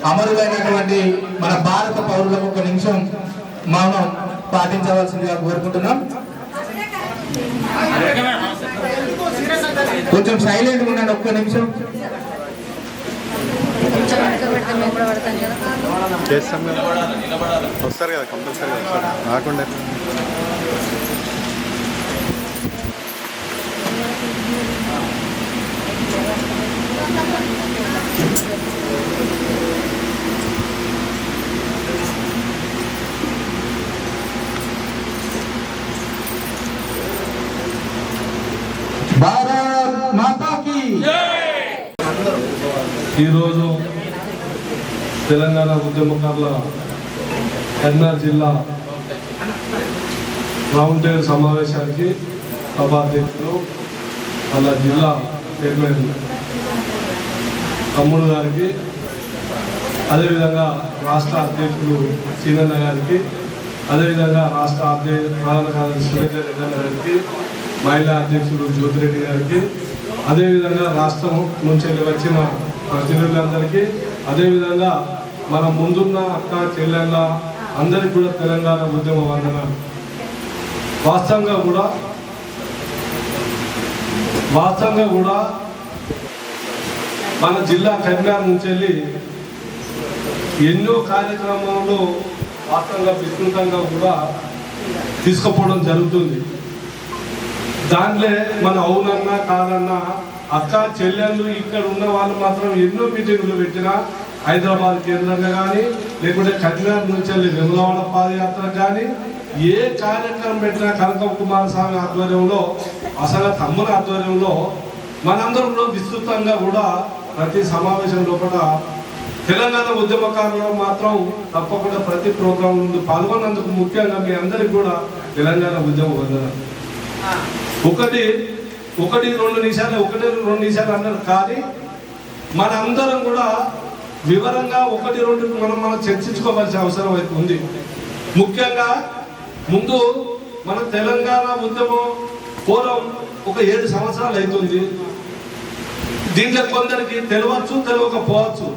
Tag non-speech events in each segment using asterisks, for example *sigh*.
ఉగ్రవాద అమరులైనటువంటి మన భారత పౌరులకు ఒక నిమిషం మౌనం పాటించవలసిందిగా కోరుకుంటున్నాం. కొంచెం సైలెంట్ ఉండండి ఒక్క నిమిషం. కొంచెం కదా చేస్తాం కదా వస్తారు కదా కంపల్సరీ రాకుండా. రాకుండా you. భారత్ మాతాకి. ఈరోజు తెలంగాణ ఉద్యమకారుల కరీంనగర్ జిల్లా రౌండ్ టేబుల్ సమావేశానికి సభాధ్యక్షులు వాళ్ళ జిల్లా చైర్మన్ తమ్ముడు గారికి అదేవిధంగా రాష్ట్ర అధ్యక్షులు సీనన్న గారికి అదేవిధంగా రాష్ట్ర అధ్యక్ష ప్రధాన కార్యదర్శి సురేందర్ రెడ్డి గారికి మహిళా అధ్యక్షుడు జ్యోతిరెడ్డి గారికి అదేవిధంగా రాష్ట్రం నుంచి వచ్చిన ప్రతినిధులందరికీ అదేవిధంగా మన ముందున్న అక్క చెల్లెళ్ళ అందరికీ కూడా తెలంగాణ ఉద్యమ వందనాలు. వాస్తవంగా కూడా వాస్తవంగా కూడా మన జిల్లా కరీంనగర్ నుంచి వెళ్ళి ఎన్నో కార్యక్రమాలు వాస్తవంగా విస్తృతంగా కూడా తీసుకుపోవడం జరుగుతుంది. దాంట్లో మన అవునన్నా కాదన్నా అక్క చెల్లెళ్ళు ఇక్కడ ఉన్న వాళ్ళు మాత్రం ఎన్నో మీటింగ్లు పెట్టినా హైదరాబాద్ కేంద్రంగా కానీ లేకుంటే కరీంనగర్ నుంచి వెళ్ళి విమలవాడ పాదయాత్ర కానీ ఏ కార్యక్రమం పెట్టినా కనక కుమారస్వామి ఆధ్వర్యంలో అసలు తమ్ముల ఆధ్వర్యంలో మనందరం కూడా విస్తృతంగా కూడా ప్రతి సమావేశం లోపల తెలంగాణ ఉద్యమకారులు మాత్రం తప్పకుండా ప్రతి ప్రోగ్రాం ముందు పాల్గొన్నందుకు ముఖ్యంగా మీ అందరికి కూడా తెలంగాణ ఉద్యమ వందనాలు. ఒకటి ఒకటి రెండు నిమిషాలు ఒకటి రెండు నిమిషాలు అన్నారు. కానీ మనందరం కూడా వివరంగా ఒకటి రెండు మనం మనం చర్చించుకోవాల్సిన అవసరం ఉంది. ముఖ్యంగా ముందు మన తెలంగాణ ఉద్యమం పూర్వం ఒక ఏడు సంవత్సరాలు అవుతుంది. దీంట్లో కొందరికి తెలవచ్చు తెలియకపోవచ్చు.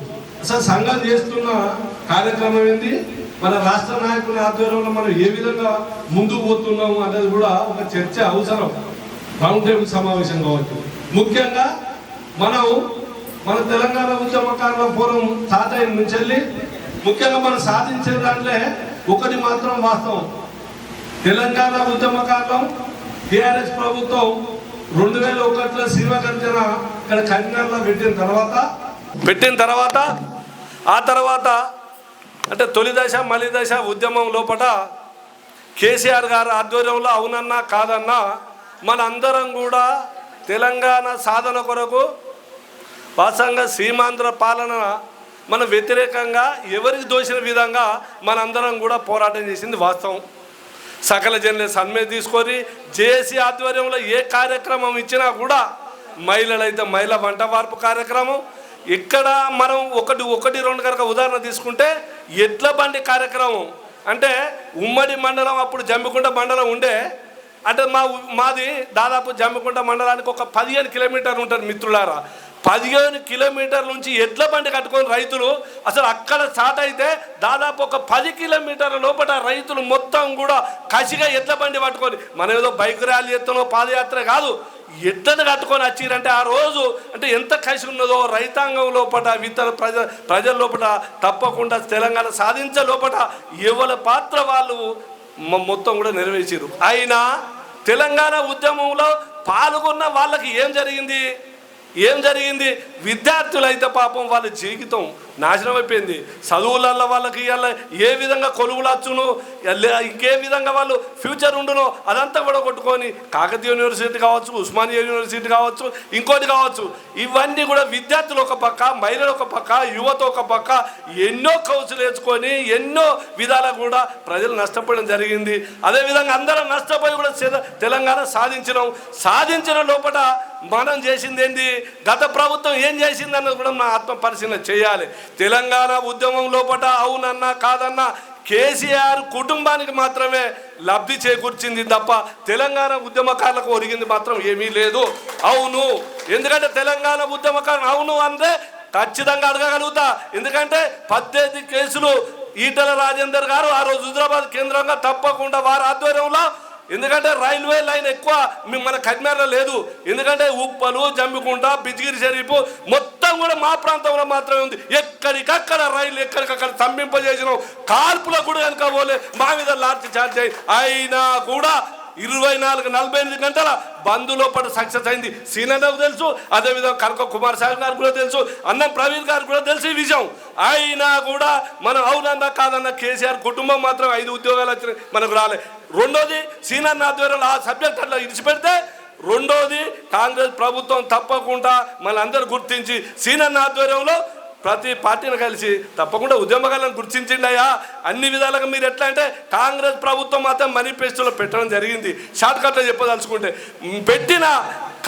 అసలు సంఘం చేస్తున్న కార్యక్రమం ఏంది? మన రాష్ట్ర నాయకుల ఆధ్వర్యంలో మనం ఏ విధంగా ముందుకు పోతున్నాము అనేది కూడా ఒక చర్చ అవసరం. రౌండ్ టేబుల్ సమావేశం కావచ్చు. ముఖ్యంగా మనం మన తెలంగాణ ఉద్యమకారుల పూర్వం తాతయ్య నుంచి వెళ్ళి ముఖ్యంగా మనం సాధించిన దాంట్లో ఒకటి మాత్రం వాస్తవం. తెలంగాణ ఉద్యమకాలం టిఆర్ఎస్ ప్రభుత్వం రెండు వేల ఒకటిలో సినిమా ఇక్కడ కరీంనగర్లో పెట్టిన తర్వాత పెట్టిన తర్వాత ఆ తర్వాత అంటే తొలి దశ మలి దశ ఉద్యమం లోపల కేసీఆర్ గారు ఆధ్వర్యంలో అవునన్నా కాదన్నా మనందరం కూడా తెలంగాణ సాధన కొరకు వాస్తవంగా సీమాంధ్ర పాలన మన వ్యతిరేకంగా ఎవరికి దోచిన విధంగా మనందరం కూడా పోరాటం చేసింది వాస్తవం. సకల జనుల సమ్మె తీసుకొని జేఏసీ ఆధ్వర్యంలో ఏ కార్యక్రమం ఇచ్చినా కూడా మహిళలైతే మహిళ వంట వార్పు కార్యక్రమం. ఇక్కడ మనం ఒకటి ఒకటి రెండు కనుక ఉదాహరణ తీసుకుంటే ఎడ్ల బండి కార్యక్రమం. అంటే ఉమ్మడి మండలం అప్పుడు జమ్మికుంట మండలం ఉండే అంటే మా మాది దాదాపు జమ్మకుంట మండలానికి ఒక పదిహేను కిలోమీటర్లు ఉంటుంది మిత్రులారా. పదిహేను కిలోమీటర్ల నుంచి ఎడ్ల బండి కట్టుకొని రైతులు అసలు అక్కడ స్టార్ట్ అయితే దాదాపు ఒక పది కిలోమీటర్ల లోపల రైతులు మొత్తం కూడా కసిగా ఎడ్ల బండి పట్టుకొని మనం ఏదో బైక్ ర్యాలీ ఎత్తనో పాదయాత్ర కాదు ఎడ్లను కట్టుకొని వచ్చిరంటే ఆ రోజు అంటే ఎంత కసి ఉన్నదో రైతాంగం లోపల ఇతర ప్రజ ప్రజల లోపల తప్పకుండా తెలంగాణ సాధించే లోపల ఎవరి పాత్ర వాళ్ళు మొత్తం కూడా నెరవేర్చారు అయినా తెలంగాణ ఉద్యమంలో పాల్గొన్న వాళ్ళకి ఏం జరిగింది? ఏం జరిగింది? విద్యార్థులైతే పాపం వాళ్ళ జీవితం నాశనం అయిపోయింది. చదువులలో వాళ్ళకి ఇవాళ ఏ విధంగా కొలువులచ్చును ఇంకే విధంగా వాళ్ళు ఫ్యూచర్ ఉండునో అదంతా కూడా కొట్టుకొని కాకతీయ యూనివర్సిటీ కావచ్చు ఉస్మానియా యూనివర్సిటీ కావచ్చు ఇంకోటి కావచ్చు. ఇవన్నీ కూడా విద్యార్థులు ఒక పక్క మహిళలు ఒక పక్క యువత ఒక పక్క ఎన్నో కౌసులు వేసుకొని ఎన్నో విధాల కూడా ప్రజలు నష్టపోవడం జరిగింది. అదేవిధంగా అందరం నష్టపోయి కూడా తెల- తెలంగాణ సాధించినాం. సాధించిన లోపల మనం చేసింది ఏంది? గత ప్రభుత్వం ఏం చేసింది అన్నది కూడా మన ఆత్మ పరిశీలన చేయాలి. తెలంగాణ ఉద్యమం లోపల అవునన్నా కాదన్నా కేసీఆర్ కుటుంబానికి మాత్రమే లబ్ధి చేకూర్చింది తప్ప తెలంగాణ ఉద్యమకారులకు ఒరిగింది మాత్రం ఏమీ లేదు. అవును. ఎందుకంటే తెలంగాణ ఉద్యమకారులు అవును అంటే ఖచ్చితంగా అడగగలుగుతా. ఎందుకంటే పద్దెనిమిది కేసులు ఈటల రాజేందర్ గారు ఆ రోజు హుజరాబాద్ కేంద్రంగా తప్పకుండా వారి ఆధ్వర్యంలో ఎందుకంటే రైల్వే లైన్ ఎక్కువ మన కజ్మేర్లో లేదు. ఎందుకంటే ఉప్పలు జమ్మికుంట బిజ్గిరి షరీఫ్ మొత్తం కూడా మా ప్రాంతంలో మాత్రమే ఉంది. ఎక్కడికక్కడ రైలు ఎక్కడికక్కడ స్తంభింపజేసినాం. కాల్పులకు కూడా కనుక పోలే. మా మీద లార్జ్ ఛార్జ్ అయ్యి అయినా కూడా ఇరవై నాలుగు నలభై ఎనిమిది గంటల బంద్ లోపల సక్సెస్ అయింది. సీనియర్లకు తెలుసు అదేవిధంగా కనక కుమార్ సాగర్ గారు కూడా తెలుసు అన్నం ప్రవీణ్ గారికి కూడా తెలుసు ఈ విషయం అయినా కూడా మనం అవునన్నా కాదన్న కేసీఆర్ కుటుంబం మాత్రం ఐదు ఉద్యోగాలు వచ్చినాయి మనకు రాలే. రెండోది సీనియర్ ఆధ్వర్యంలో ఆ సబ్జెక్ట్ అట్లా ఇడిచిపెడితే రెండోది కాంగ్రెస్ ప్రభుత్వం తప్పకుండా మనందరూ గుర్తించి సీనియర్ ఆధ్వర్యంలో ప్రతి పార్టీని కలిసి తప్పకుండా ఉద్యమకాలను గుర్తించిండయా అన్ని విధాలుగా మీరు ఎట్లా అంటే కాంగ్రెస్ ప్రభుత్వం మాత్రం మేనిఫెస్టోలో పెట్టడం జరిగింది. షార్ట్ కట్లో చెప్పదలుచుకుంటే పెట్టిన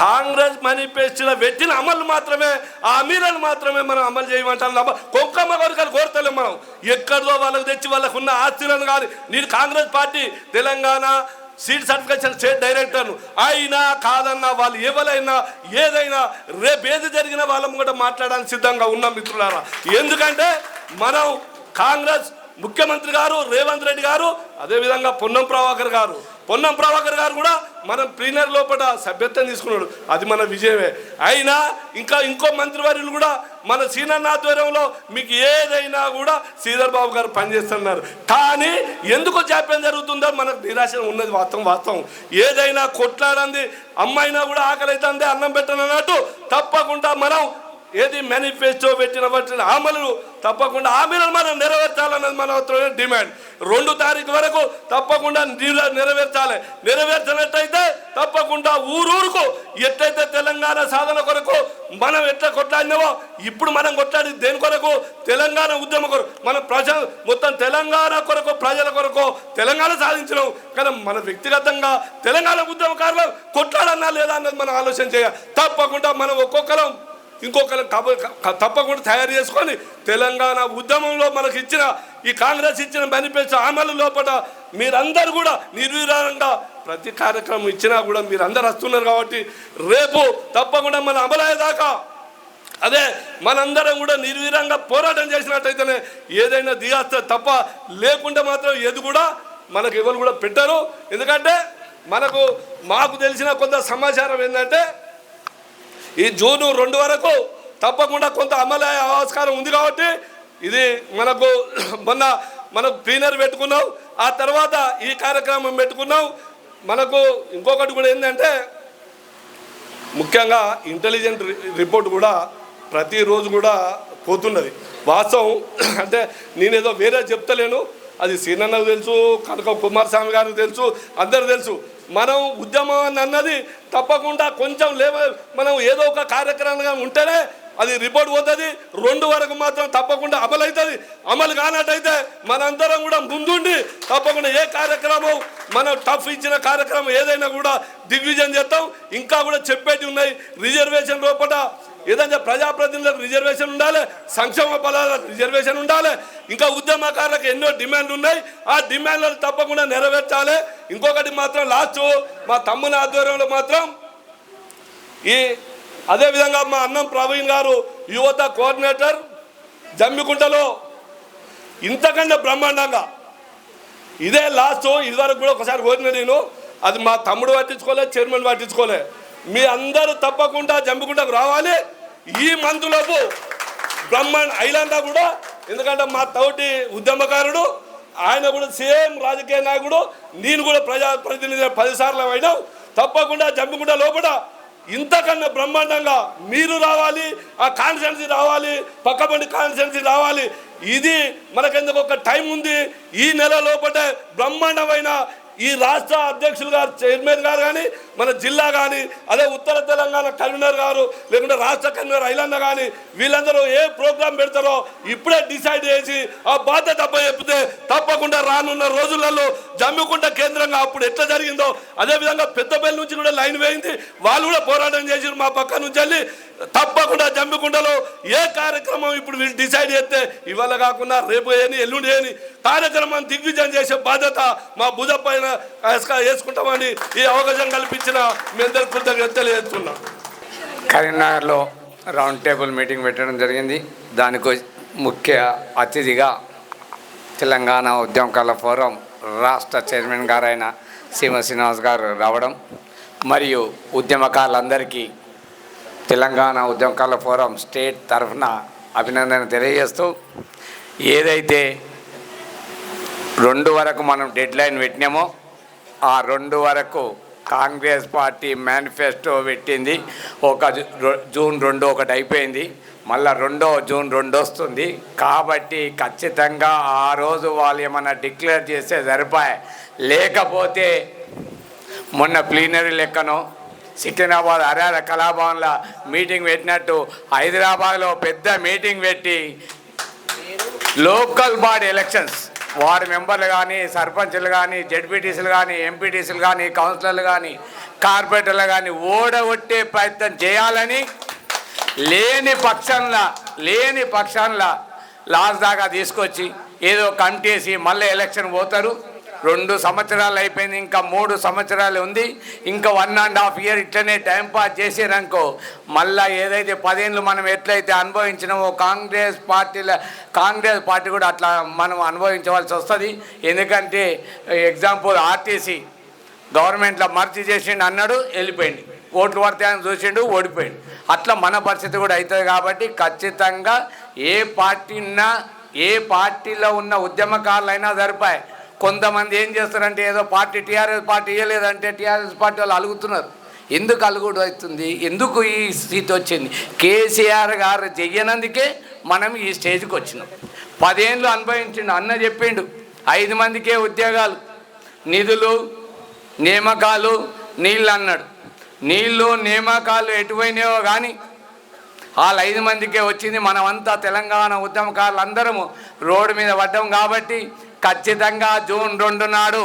కాంగ్రెస్ మేనిఫెస్టోలో పెట్టిన అమలు మాత్రమే ఆ అమీరాలు మాత్రమే మనం అమలు చేయమంటాం తప్ప కొంకమ్మ కొరకలు కోరతలేం మనం. ఎక్కడో వాళ్ళకి తెచ్చి వాళ్ళకు ఉన్న ఆస్తులను కానీ నేను Congress party Telangana seat certification state డైరెక్టర్ను. అయినా కాదన్నా వాళ్ళు ఎవరైనా ఏదైనా రేపు ఏది జరిగినా వాళ్ళ కూడా మాట్లాడడానికి సిద్ధంగా ఉన్నాం మిత్రులారా. ఎందుకంటే మనం కాంగ్రెస్ ముఖ్యమంత్రి గారు రేవంత్ రెడ్డి గారు అదేవిధంగా పొన్నం ప్రభాకర్ గారు. పొన్నం ప్రభాకర్ గారు కూడా మనం ప్లీనర్ లోపల సభ్యత్వం తీసుకున్నాడు. అది మన విజయమే. అయినా ఇంకా ఇంకో మంత్రివర్యులు కూడా మన సీనన్న ఆధ్వర్యంలో మీకు ఏదైనా కూడా శ్రీధర్ బాబు గారు పనిచేస్తున్నారు. కానీ ఎందుకు జాప్యం జరుగుతుందో మనకు నిరాశ ఉన్నది వాస్తవం వాస్తవం. ఏదైనా కొట్లాడంది అమ్మాయినా కూడా ఆకలి అవుతుంది అన్నం పెట్టనన్నట్టు తప్పకుండా మనం ఏది మేనిఫెస్టో పెట్టిన వాటి హామీలు తప్పకుండా హామీలను మనం నెరవేర్చాలన్నది మన డిమాండ్ రెండు తారీఖు వరకు తప్పకుండా నెరవేర్చాలి. నెరవేర్చినట్టయితే తప్పకుండా ఊరూరుకు ఎట్లయితే తెలంగాణ సాధన కొరకు మనం ఎట్లా కొట్లాడినామో ఇప్పుడు మనం కొట్లాడి దేని కొరకు? తెలంగాణ ఉద్యమ కొరకు. మన ప్రజ మొత్తం తెలంగాణ కొరకు ప్రజల కొరకు తెలంగాణ సాధించినాం. కానీ మన వ్యక్తిగతంగా తెలంగాణ ఉద్యమకారులు కొట్లాడన్నా లేదా అన్నది మనం ఆలోచన చేయాలి. తప్పకుండా మనం ఒక్కొక్కరం ఇంకొకరు తప్పకుండా తయారు చేసుకొని తెలంగాణ ఉద్యమంలో మనకి ఇచ్చిన ఈ కాంగ్రెస్ ఇచ్చిన మేనిఫెస్టో అమలు లోపల మీరందరూ కూడా నిర్విరామంగా ప్రతి కార్యక్రమం ఇచ్చినా కూడా మీరు అందరు వస్తున్నారు కాబట్టి రేపు తప్పకుండా మన అమలయ్యేదాకా అదే మనందరం కూడా నిర్వీరంగా పోరాటం చేసినట్టయితేనే ఏదైనా దిగాస్తే తప్ప లేకుంటే మాత్రం ఏది కూడా మనకు ఎవరు కూడా పెట్టరు. ఎందుకంటే మనకు మాకు తెలిసిన కొంత సమాచారం ఏంటంటే ఈ జూను రెండు వరకు తప్పకుండా కొంత అమలు అయ్యే ఆస్కారం ఉంది కాబట్టి ఇది మనకు *clears throat* మొన్న మనకు క్లీనర్ పెట్టుకున్నాం. ఆ తర్వాత ఈ కార్యక్రమం పెట్టుకున్నాం. మనకు ఇంకొకటి కూడా ఏంటంటే ముఖ్యంగా ఇంటెలిజెంట్ రిపోర్ట్ కూడా ప్రతిరోజు కూడా పోతున్నది. వాస్తవం *clears throat* అంటే నేనేదో వేరే చెప్తలేను. అది సీనన్నకు తెలుసు కనక కుమారస్వామి గారికి తెలుసు అందరు తెలుసు. మనం ఉద్యమం అన్నది తప్పకుండా కొంచెం లేవ మనం ఏదో ఒక కార్యక్రమంగా ఉంటేనే అది రిపోర్ట్ పోతుంది. రెండు వరకు మాత్రం తప్పకుండా అమలు అవుతుంది అమలు కానట్టయితే మనందరం కూడా ముందుండి తప్పకుండా ఏ కార్యక్రమం మనం టఫ్ ఇచ్చిన కార్యక్రమం ఏదైనా కూడా దిగ్విజయం చేస్తాం. ఇంకా కూడా చెప్పేటి ఉన్నాయి. రిజర్వేషన్ లోపల ఏదంటే ప్రజాప్రతినిధులకు రిజర్వేషన్ ఉండాలి సంక్షేమ బలాలకు రిజర్వేషన్ ఉండాలి ఇంకా ఉద్యమకారులకు ఎన్నో డిమాండ్లు ఉన్నాయి. ఆ డిమాండ్లను తప్పకుండా నెరవేర్చాలి. ఇంకొకటి మాత్రం లాస్ట్ మా తమ్ముని ఆధ్వర్యంలో మాత్రం ఈ అదేవిధంగా మా అన్నం ప్రవీణ్ గారు యువత కోఆర్డినేటర్ జమ్మికుంటలో ఇంతకంటే బ్రహ్మాండంగా. ఇదే లాస్ట్ ఇదివరకు కూడా ఒకసారి కోరిన నేను అది మా తమ్ముడు పట్టించుకోలే చైర్మన్ పట్టించుకోలే. మీ అందరూ తప్పకుండా జంపుకుంటకు రావాలి. ఈ మందులోపు బ్రహ్మాండ ఐలాండా కూడా ఎందుకంటే మా తోటి ఉద్యమకారుడు ఆయన కూడా సేమ్ రాజకీయ నాయకుడు నేను కూడా ప్రజా ప్రతినిధి పదిసార్లు అయినావు తప్పకుండా జంపుకుంట లోపల ఇంతకన్నా బ్రహ్మాండంగా మీరు రావాలి ఆ కాన్స్టిట్యున్సీ రావాలి పక్కబండి కాన్స్టిట్యున్సీ రావాలి. ఇది మనకెందుకు ఒక టైం ఉంది? ఈ నెల లోపల బ్రహ్మాండమైన ఈ రాష్ట్ర అధ్యక్షులు గారు చైర్మన్ గారు కానీ మన జిల్లా కానీ అదే ఉత్తర తెలంగాణ కన్వీనర్ గారు లేకుంటే రాష్ట్ర కన్వీనర్ ఐలన్న కానీ వీళ్ళందరూ ఏ ప్రోగ్రాం పెడతారో ఇప్పుడే డిసైడ్ చేసి ఆ బాధ్యత అప్ప చెప్తే తప్పకుండా రానున్న రోజులలో జమ్మికుంట కేంద్రంగా అప్పుడు ఎట్లా జరిగిందో అదేవిధంగా పెద్దపల్లి నుంచి కూడా లైన్ వేయింది. వాళ్ళు కూడా పోరాటం చేసి మా పక్క నుంచి వెళ్ళి. తప్పకుండా జమ్మికుండలో ఏ కార్యక్రమం ఇప్పుడు వీళ్ళు డిసైడ్ చేస్తే ఇవాళ కాకుండా రేపు ఏని ఎల్లుండి ఏని కార్యక్రమం దిగ్విజయం చేసే బాధ్యత మా భుజ పైన వేసుకుంటామని ఈ అవకాశం కల్పించిన మీ అందరి కృతజ్ఞతలు చేస్తున్నాం కరీంనగర్లో రౌండ్ టేబుల్ మీటింగ్ పెట్టడం జరిగింది. దానికి ముఖ్య అతిథిగా తెలంగాణ ఉద్యమకాల ఫోరం రాష్ట్ర చైర్మన్ గారైన సీమ శ్రీనివాస్ గారు రావడం మరియు ఉద్యమకారులందరికీ తెలంగాణ ఉద్యమకాల ఫోరం స్టేట్ తరఫున అభినందన తెలియజేస్తూ ఏదైతే రెండు వరకు మనం డెడ్ లైన్ పెట్టినామో ఆ రెండు వరకు కాంగ్రెస్ పార్టీ మేనిఫెస్టో పెట్టింది. ఒక జూ- జూన్ రెండు ఒకటి అయిపోయింది. మళ్ళా రెండో జూన్ రెండు వస్తుంది. కాబట్టి ఖచ్చితంగా ఆ రోజు వాళ్ళు ఏమైనా డిక్లేర్ చేస్తే సరిపాయ. లేకపోతే మొన్న ప్లీనరీ లెక్కను సికింద్రాబాద్ హర్యాద కళాభవన్లో మీటింగ్ పెట్టినట్టు హైదరాబాద్లో పెద్ద మీటింగ్ పెట్టి లోకల్ బాడీ ఎలక్షన్స్. వార్డు మెంబర్లు కానీ సర్పంచ్లు కానీ జడ్పీటీసీలు కానీ ఎంపీటీసీలు కానీ కౌన్సిలర్లు కానీ కార్పొరేటర్లు కానీ ఓడగొట్టే ప్రయత్నం చేయాలని లేని పక్షంలో లేని పక్షంలో లాస్ట్ దాకా తీసుకొచ్చి ఏదో కమిటేసి మళ్ళీ ఎలక్షన్ పోతారు. రెండు సంవత్సరాలు అయిపోయింది ఇంకా మూడు సంవత్సరాలు ఉంది. ఇంకా వన్ అండ్ హాఫ్ ఇయర్ ఇట్లనే టైంపాస్ చేసేరనుకో మళ్ళా ఏదైతే పదేళ్ళు మనం ఎట్లయితే అనుభవించినామో కాంగ్రెస్ పార్టీల కాంగ్రెస్ పార్టీ కూడా అట్లా మనం అనుభవించవలసి వస్తుంది. ఎందుకంటే ఎగ్జాంపుల్ ఆర్టీసీ గవర్నమెంట్లో మర్చి చేసిండు అన్నాడు వెళ్ళిపోయింది ఓట్లు పడతాయని చూసిండు ఓడిపోయింది అట్లా మన పరిస్థితి కూడా అవుతుంది కాబట్టి ఖచ్చితంగా ఏ పార్టీ ఉన్నా ఏ పార్టీలో ఉన్న ఉద్యమకారులైనా సరిపోయి కొంతమంది ఏం చేస్తారంటే ఏదో పార్టీ టీఆర్ఎస్ పార్టీ ఇవ్వలేదంటే టీఆర్ఎస్ పార్టీ వాళ్ళు అలుగుతున్నారు. ఎందుకు అలుగుడు అవుతుంది? ఎందుకు ఈ స్థితి వచ్చింది? కేసీఆర్ గారు చెయ్యనందుకే మనం ఈ స్టేజ్కి వచ్చినాం. పదేళ్ళు అనుభవించిండు అన్న చెప్పిండు ఐదు మందికే ఉద్యోగాలు నిధులు నియామకాలు నీళ్ళు అన్నాడు. నీళ్ళు నియామకాలు ఎటువైనాయో కానీ వాళ్ళు ఐదు మందికే వచ్చింది. మనమంతా తెలంగాణ ఉద్యమకారులు అందరము రోడ్డు మీద పడ్డాం కాబట్టి ఖచ్చితంగా జూన్ రెండు నాడు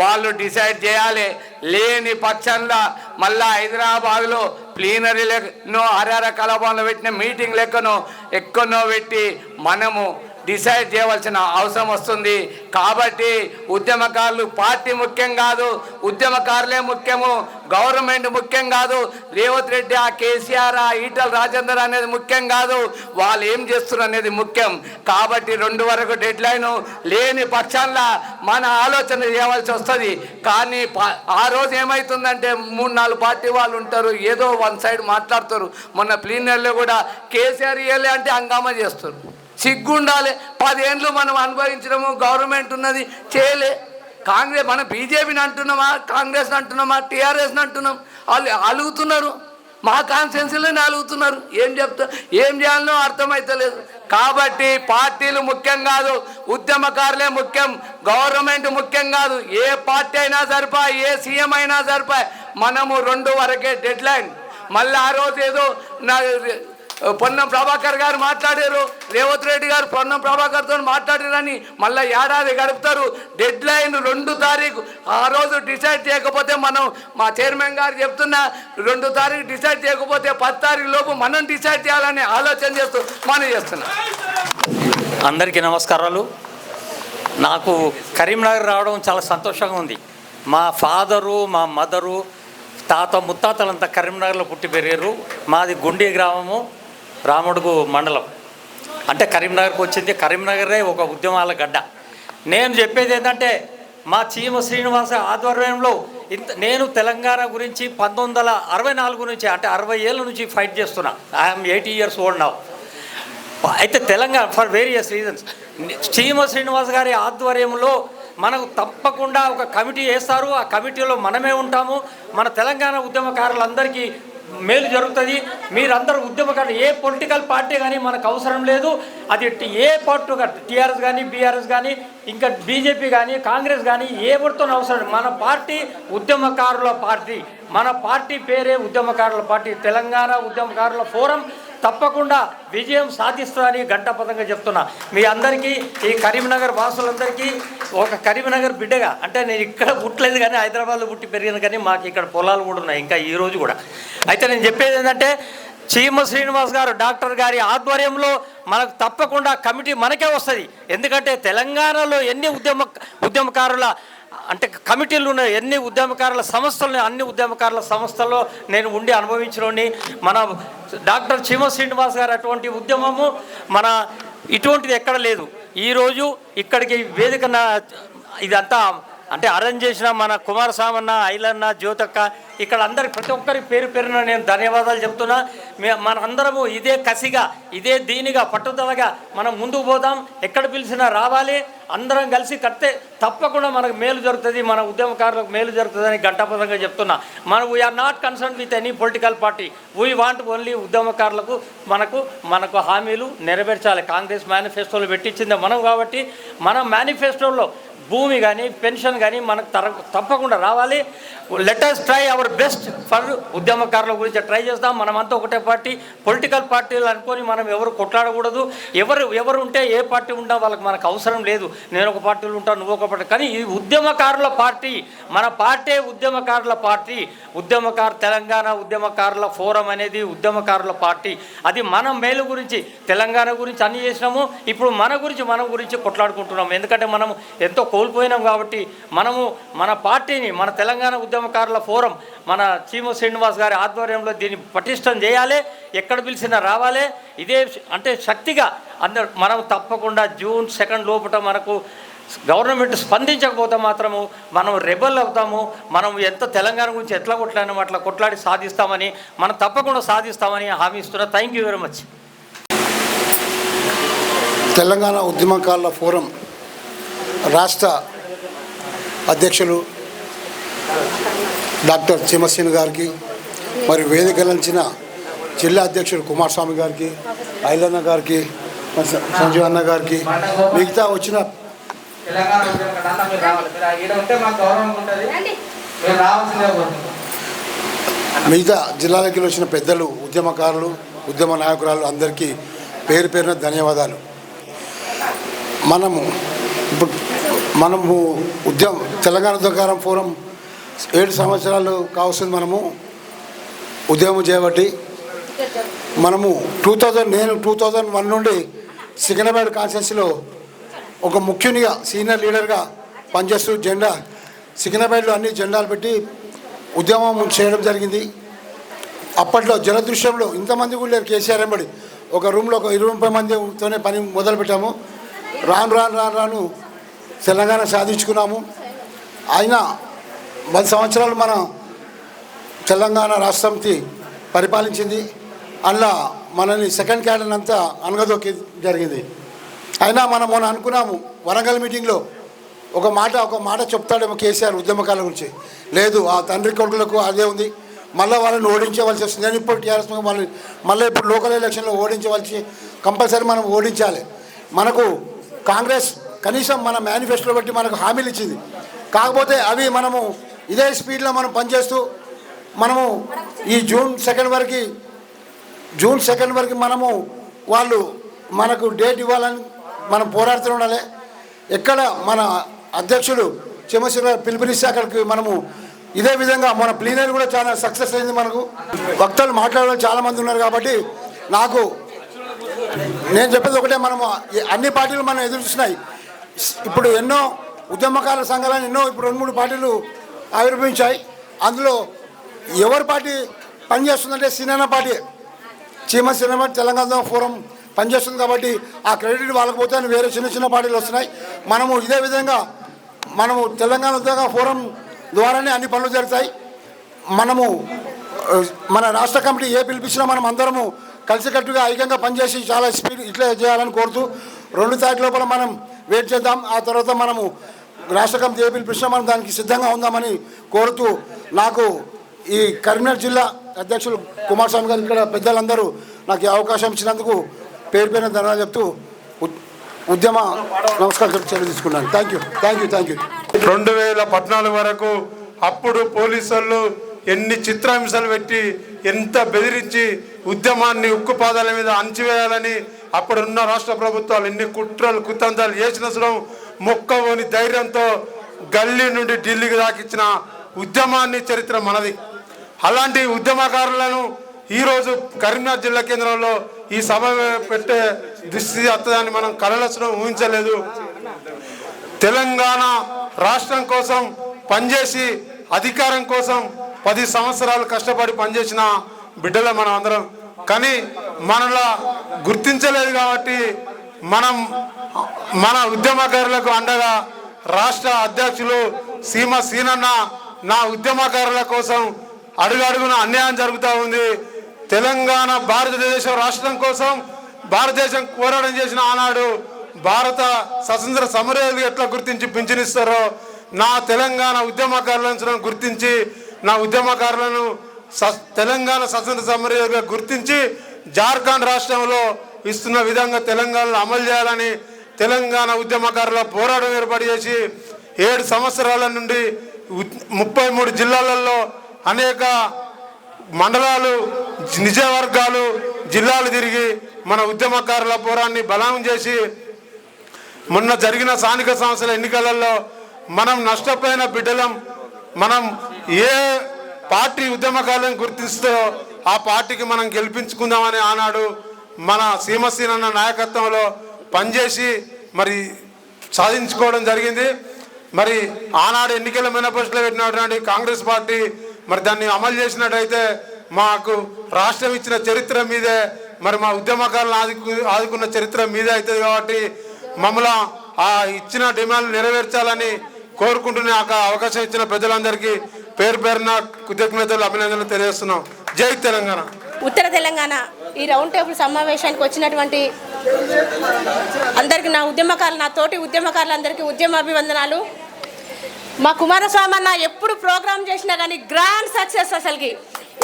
వాళ్ళు డిసైడ్ చేయాలి. లేని పక్షంలో మళ్ళా హైదరాబాద్లో ప్లీనరీ లెక్కనో అరార కలాభవన్లో పెట్టిన మీటింగ్ లెక్కనో ఎక్కనో పెట్టి మనము డిసైడ్ చేయవలసిన అవసరం వస్తుంది. కాబట్టి ఉద్యమకారులు పార్టీ ముఖ్యం కాదు ఉద్యమకారులే ముఖ్యము గవర్నమెంట్ ముఖ్యం కాదు. రేవంత్ రెడ్డి ఆ కేసీఆర్ ఆ ఈటల రాజేందర్ అనేది ముఖ్యం కాదు. వాళ్ళు ఏం చేస్తున్నారు అనేది ముఖ్యం. కాబట్టి రెండు వరకు డెడ్ లైన్ లేని పక్షాల్లో మన ఆలోచన చేయవలసి వస్తుంది. కానీ ఆ రోజు ఏమవుతుందంటే మూడు నాలుగు పార్టీ వాళ్ళు ఉంటారు ఏదో వన్ సైడ్ మాట్లాడుతారు. మొన్న ప్లీనర్లో కూడా కేసీఆర్ ఇవ్వలే అంటే హంగామా చేస్తారు. సిగ్గుండాలి. పదేండ్లు మనం అనుభవించడము గవర్నమెంట్ ఉన్నది చేయలే. కాంగ్రెస్ మన బీజేపీని అంటున్నామా కాంగ్రెస్ని అంటున్నామా టీఆర్ఎస్ని అంటున్నాం వాళ్ళు అలుగుతున్నారు. మా కాన్స్టిట్యున్సీలోనే అలుగుతున్నారు. ఏం చెప్తా ఏం చేయాలనో అర్థమవుతలేదు కాబట్టి పార్టీలు ముఖ్యం కాదు ఉద్యమకారులే ముఖ్యం గవర్నమెంట్ ముఖ్యం కాదు. ఏ పార్టీ అయినా సరిపా ఏ సీఎం అయినా సరిపా మనము రెండు వరకే డెడ్ లైన్ మళ్ళీ ఆ రోజు ఏదో నా పొన్నం ప్రభాకర్ గారు మాట్లాడారు. రేవంత్ రెడ్డి గారు పొన్నం ప్రభాకర్తో మాట్లాడారని మళ్ళీ ఏడాది గడుపుతారు. డెడ్ లైన్ రెండు తారీఖు. ఆ రోజు డిసైడ్ చేయకపోతే మనం మా చైర్మన్ గారు చెప్తున్నా రెండు తారీఖు డిసైడ్ చేయకపోతే పది తారీఖు లోపు మనం డిసైడ్ చేయాలని ఆలోచన చేస్తూ మనం చేస్తున్నాం. అందరికీ నమస్కారాలు. నాకు కరీంనగర్ రావడం చాలా సంతోషంగా ఉంది. మా ఫాదరు మా మదరు తాత ముత్తాతలంతా కరీంనగర్లో పుట్టి పెరిగారు. మాది గుండి గ్రామము. రాముడుగు మండలం. అంటే కరీంనగర్కి వచ్చింది. కరీంనగరే ఒక ఉద్యమాల గడ్డ. నేను చెప్పేది ఏంటంటే మా చీమ శ్రీనివాస ఆధ్వర్యంలో ఇంత నేను తెలంగాణ గురించి పంతొమ్మిది వందల అరవై నాలుగు నుంచి అంటే అరవై ఏళ్ళ నుంచి ఫైట్ చేస్తున్నా. I'm eighty years old now అయితే తెలంగాణ ఫర్ వేరియస్ రీజన్స్ చీమ శ్రీనివాస్ గారి ఆధ్వర్యంలో మనకు తప్పకుండా ఒక కమిటీ వేస్తారు. ఆ కమిటీలో మనమే ఉంటాము. మన తెలంగాణ ఉద్యమకారులందరికీ మేలు జరుగుతుంది. మీరందరూ ఉద్యమకారులు. ఏ పొలిటికల్ పార్టీ కానీ మనకు అవసరం లేదు. అది ఏ పార్టీ టీఆర్ఎస్ కానీ బీఆర్ఎస్ కానీ ఇంకా బీజేపీ కానీ కాంగ్రెస్ కానీ ఎవరితో అవసరం మన పార్టీ ఉద్యమకారుల పార్టీ. మన పార్టీ పేరే ఉద్యమకారుల పార్టీ. తెలంగాణ ఉద్యమకారుల ఫోరం తప్పకుండా విజయం సాధిస్తుందని గంటపదంగా చెప్తున్నా. మీ అందరికీ ఈ కరీంనగర్ వాసులందరికీ ఒక కరీంనగర్ బిడ్డగా అంటే నేను ఇక్కడ పుట్టలేదు కానీ హైదరాబాద్లో పుట్టి పెరిగింది కానీ మాకు ఇక్కడ పొలాలు కూడా ఉన్నాయి ఇంకా ఈ రోజు కూడా. అయితే నేను చెప్పేది ఏంటంటే చీమ శ్రీనివాస్ గారు డాక్టర్ గారి ఆధ్వర్యంలో మనకు తప్పకుండా కమిటీ మనకే వస్తుంది. ఎందుకంటే తెలంగాణలో ఎన్ని ఉద్యమ ఉద్యమకారుల అంటే కమిటీలు ఉన్నాయి ఎన్ని ఉద్యమకారుల సంస్థలు అన్ని ఉద్యమకారుల సంస్థల్లో నేను ఉండి అనుభవించలోని మన డాక్టర్ చీమ శ్రీనివాస్ గారు అటువంటి ఉద్యమము మన ఇటువంటిది ఎక్కడ లేదు. ఈరోజు ఇక్కడికి వేదిక ఇదంతా అంటే అరేంజ్ చేసిన మన కుమారస్వామన్న ఐలన్న జ్యోతక్క ఇక్కడ అందరి ప్రతి ఒక్కరి పేరు పేరున నేను ధన్యవాదాలు చెప్తున్నా. మే మన అందరము ఇదే కసిగా ఇదే దీనిగా పట్టుదలగా మనం ముందుకు పోదాం. ఎక్కడ పిలిచినా రావాలి. అందరం కలిసి కడితే తప్పకుండా మనకు మేలు జరుగుతుంది. మన ఉద్యమకారులకు మేలు జరుగుతుందని ఘంటాపదంగా చెప్తున్నా. మనం we are not concern with any political party we want only ఉద్యమకారులకు మనకు మనకు హామీలు నెరవేర్చాలి. కాంగ్రెస్ మేనిఫెస్టోలో పెట్టించింది మనం కాబట్టి మన మేనిఫెస్టోలో భూమి కానీ పెన్షన్ కానీ మనకు తర తప్పకుండా రావాలి. Let us try our best for ఉద్యమకారుల గురించి ట్రై చేస్తాం. మనమంతా ఒకటే పార్టీ. పొలిటికల్ పార్టీలు అనుకొని మనం ఎవరు కొట్లాడకూడదు. ఎవరు ఎవరు ఉంటే ఏ పార్టీ ఉంటా వాళ్ళకి మనకు అవసరం లేదు. నేను ఒక పార్టీలో ఉంటాను నువ్వు ఒక పార్టీ. కానీ ఇది ఉద్యమకారుల పార్టీ మన పార్టీ ఉద్యమకారుల పార్టీ. ఉద్యమకారు తెలంగాణ ఉద్యమకారుల ఫోరం అనేది ఉద్యమకారుల పార్టీ. అది మన మేలు గురించి తెలంగాణ గురించి అన్ని చేసినాము. ఇప్పుడు మన గురించి మనం గురించి కొట్లాడుకుంటున్నాం ఎందుకంటే మనం ఎంతో కోల్పోయినాం కాబట్టి మనము మన పార్టీని మన తెలంగాణ ఉద్యమ ఉద్యమకారుల ఫోరం మన చీమ శ్రీనివాస్ గారి ఆధ్వర్యంలో దీన్ని పటిష్టం చేయాలి ఎక్కడ పిలిచినా రావాలి. ఇదే అంటే శక్తిగా అందరు మనం తప్పకుండా జూన్ సెకండ్ లోపల మనకు గవర్నమెంట్ స్పందించకపోతే మాత్రము మనం రెబల్ అవుతాము. మనం ఎంత తెలంగాణ గురించి ఎట్లా కొట్లాడినామో అట్లా కొట్లాడి సాధిస్తామని మనం తప్పకుండా సాధిస్తామని హామీ ఇస్తున్నా. Thank you very much. Telangana ఉద్యమకారుల ఫోరం రాష్ట్ర అధ్యక్షులు డాక్టర్ చీమసేన్ గారికి మరి వేదికలంచిన జిల్లా అధ్యక్షుడు కుమారస్వామి గారికి ఐలన్న గారికి సంజీవ్ అన్న గారికి మిగతా వచ్చిన మిగతా జిల్లాలకి వచ్చిన పెద్దలు ఉద్యమకారులు ఉద్యమ నాయకురాలు అందరికీ పేరు పేరున ధన్యవాదాలు. మనము ఇప్పుడు మనము ఉద్యమ తెలంగాణ ఉద్యమకారం ఫోరం ఏడు సంవత్సరాలు కావస్తుంది మనము ఉద్యమం చేయబట్టి మనము టూ థౌజండ్ నేను టూ థౌజండ్ వన్ నుండి సికింద్రాబాద్ కాన్స్టిట్యూన్సీలో ఒక ముఖ్యునిగా సీనియర్ లీడర్గా పనిచేస్తూ జెండా సికింద్రాబాద్లో అన్ని జెండాలు పెట్టి ఉద్యమం చేయడం జరిగింది. అప్పట్లో జలదృశ్యంలో ఇంతమంది కూడా లేరు కేసీఆర్ ఎంబడి ఒక రూమ్లో ఒక ఇరవై ముప్పై మందితోనే పని మొదలుపెట్టాము. రాను రాను రాను రాను తెలంగాణ సాధించుకున్నాము. అయినా వంద సంవత్సరాలు మనం తెలంగాణ రాష్ట్రంకి పరిపాలించింది. అందులో మనల్ని సెకండ్ క్యాడర్ అంతా అనగదొక్కి జరిగింది. అయినా మనం మొన్న అనుకున్నాము వరంగల్ మీటింగ్లో ఒక మాట ఒక మాట చెప్తాడేమో కేసీఆర్ ఉద్యమకాల గురించి. లేదు ఆ తండ్రి కొడుకులకు అదే ఉంది. మళ్ళీ వాళ్ళని ఓడించవలసి వస్తుంది. నేను ఇప్పుడు టీఆర్ఎస్ వాళ్ళని మళ్ళీ ఇప్పుడు లోకల్ ఎలక్షన్లో ఓడించవలసి కంపల్సరీ మనం ఓడించాలి. మనకు కాంగ్రెస్ కనీసం మన మేనిఫెస్టోలో బట్టి మనకు హామీలు ఇచ్చింది. కాకపోతే అవి మనము ఇదే స్పీడ్లో మనం పనిచేస్తూ మనము ఈ జూన్ సెకండ్ వరకు జూన్ సెకండ్ వరకు మనము వాళ్ళు మనకు డేట్ ఇవ్వాలని మనం పోరాడుతూ ఉండాలి. ఎక్కడ మన అధ్యక్షుడు చెమశివ పిలుపునిస్తే అక్కడికి మనము ఇదే విధంగా మన ప్లీనర్ కూడా చాలా సక్సెస్ అయింది మనకు. భక్తులు మాట్లాడడం చాలామంది ఉన్నారు కాబట్టి నాకు నేను చెప్పేది ఒకటే మనము అన్ని పార్టీలు మనం ఎదురు చూస్తున్నాయి. ఇప్పుడు ఎన్నో ఉద్యమకాల సంఘాలను ఎన్నో ఇప్పుడు రెండు మూడు పార్టీలు ఆవిర్భవించాయి. అందులో ఎవరి పార్టీ పనిచేస్తుందంటే సినిమా పార్టీ. చీమ సినిమా తెలంగాణ ఫోరం పనిచేస్తుంది కాబట్టి ఆ క్రెడిట్ వాళ్ళకి పోతే వేరే చిన్న చిన్న పార్టీలు వస్తున్నాయి. మనము ఇదే విధంగా మనము తెలంగాణ ఉద్యోగ ఫోరం ద్వారానే అన్ని పనులు జరుగుతాయి. మనము మన రాష్ట్ర కమిటీ ఏ పిలిపించినా మనం అందరము కలిసికట్టుగా ఐక్యంగా పనిచేసి చాలా స్పీడ్ ఇట్లా చేయాలని కోరుతూ రెండు తారీఖు లోపల మనం వెయిట్ చేద్దాం. ఆ తర్వాత మనము రాష్ట్రకం కమిటీ ఏ మనం దానికి సిద్ధంగా ఉందామని కోరుతూ నాకు ఈ కరీంనగర్ జిల్లా అధ్యక్షులు కుమారస్వామి గారు ఇక్కడ పెద్దలందరూ నాకు ఈ అవకాశం ఇచ్చినందుకు పేరు పేరున ధనాలు చెప్తూ ఉద్యమ నమస్కారం చర్య తీసుకున్నాను. Thank you thank you thank you రెండు వేల పద్నాలుగు వరకు అప్పుడు పోలీసులు ఎన్ని చిత్రాంశాలు పెట్టి ఎంత బెదిరించి ఉద్యమాన్ని ఉక్కు పాదాల మీద అణచివేయాలని అప్పుడున్న రాష్ట్ర ప్రభుత్వాలు ఎన్ని కుట్రలు కుతంత్రాలు చేసిన మొక్కవని ధైర్యంతో గల్లీ నుండి ఢిల్లీకి దాకిచ్చిన ఉద్యమాన్ని చరిత్ర మనది. అలాంటి ఉద్యమకారులను ఈరోజు కరీంనగర్ జిల్లా కేంద్రంలో ఈ సభ పెట్టే దుస్థితి వస్తుందని మనం కలలసడం ఊహించలేదు. తెలంగాణ రాష్ట్రం కోసం పనిచేసి అధికారం కోసం పది సంవత్సరాలు కష్టపడి పనిచేసిన బిడ్డలే మనం అందరం కానీ మనలా గుర్తించలేదు కాబట్టి మనం మన ఉద్యమకారులకు అండగా రాష్ట్ర అధ్యక్షులు సీమ సీనన్న నా ఉద్యమకారుల కోసం అడుగడుగున అన్యాయం జరుగుతూ ఉంది. తెలంగాణ భారతదేశం రాష్ట్రం కోసం భారతదేశం పోరాటం చేసిన ఆనాడు భారత స్వతంత్ర సమరయోధులు ఎట్లా గుర్తించి పింఛనిస్తారో నా తెలంగాణ ఉద్యమకారులను గుర్తించి నా ఉద్యమకారులను తెలంగాణ స్వతంత్ర సమరయోధులుగా గుర్తించి జార్ఖండ్ రాష్ట్రంలో ఇస్తున్న విధంగా తెలంగాణలో అమలు చేయాలని తెలంగాణ ఉద్యమకారుల పోరాటం ఏర్పాటు చేసి ఏడు సంవత్సరాల నుండి ముప్పై మూడు జిల్లాలలో అనేక మండలాలు నిజవర్గాలు జిల్లాలు తిరిగి మన ఉద్యమకారుల పోరాన్ని బలం చేసి మొన్న జరిగిన స్థానిక సంస్థల ఎన్నికలలో మనం నష్టపోయిన బిడ్డలం మనం ఏ పార్టీ ఉద్యమకాలను గుర్తిస్తూ ఆ పార్టీకి మనం గెలిపించుకుందామని ఆనాడు మన సీమసీనన్న నాయకత్వంలో పనిచేసి మరి సాధించుకోవడం జరిగింది. మరి ఆనాడు ఎన్నికల మేనిఫెస్టోలో పెట్టినటువంటి కాంగ్రెస్ పార్టీ మరి దాన్ని అమలు చేసినట్టయితే మాకు రాష్ట్రం ఇచ్చిన చరిత్ర మీదే మరి మా ఉద్యమకాలను ఆదుకు ఆదుకున్న చరిత్ర మీదే అవుతుంది కాబట్టి మమ్మల్ని ఆ ఇచ్చిన డిమాండ్ నెరవేర్చాలని కోరుకుంటున్న ఆ అవకాశం ఇచ్చిన ప్రజలందరికీ పేరు పేరున కృతజ్ఞతలు అభినందనలు తెలియజేస్తున్నాం. జై తెలంగాణ. ఉత్తర తెలంగాణ ఈ రౌండ్ టేబుల్ సమావేశానికి వచ్చినటువంటి అందరికి నా ఉద్యమకారులు నా తోటి ఉద్యమకారులందరికీ ఉద్యమ అభివందనాలు. మా కుమారస్వామి అన్న ఎప్పుడు ప్రోగ్రామ్ చేసినా కానీ గ్రాండ్ సక్సెస్ అసలుకి.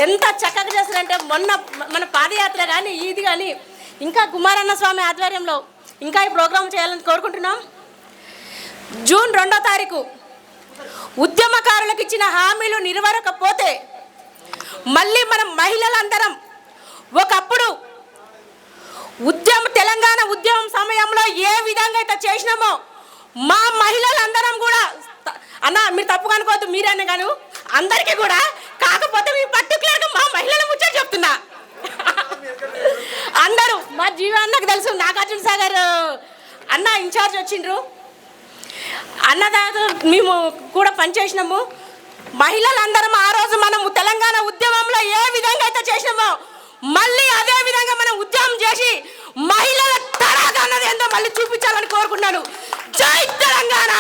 ఎంత చక్కగా చేస్తారంటే మొన్న మన పాదయాత్ర కానీ ఇది కానీ ఇంకా కుమారన్న స్వామి ఆధ్వర్యంలో ఇంకా ఈ ప్రోగ్రామ్ చేయాలని కోరుకుంటున్నాం. జూన్ రెండో తారీఖు ఉద్యమకారులకు ఇచ్చిన హామీలు నిర్వరకపోతే మళ్ళీ మనం మహిళలందరం ఒకప్పుడు ఉద్యమం తెలంగాణ ఉద్యమం సమయంలో ఏ విధంగా అయితే చేసినామో మా మహిళలందరం కూడా అన్న మీరు తప్పు అనుకోవద్దు మీరన్న కాను అందరికీ కూడా కాకపోతే మీ పర్టికులర్గా మా మహిళల ముచ్చట చెప్తున్నా. *laughs* అందరూ మా జీవ తెలుసు నాగార్జున సాగర్ అన్న ఇన్ఛార్జ్ వచ్చిండ్రు. అన్నదాత మేము కూడా పనిచేసినాము. మహిళలందరం ఆ రోజు మనము తెలంగాణ ఉద్యమంలో ఏ విధంగా అయితే చేసినామో మళ్ళీ అదే విధంగా మనం ఉద్యమం చేసి మహిళల తరాగా అన్నది ఏందో మళ్ళీ చూపించాలని కోరుకున్నాను జై తెలంగాణ!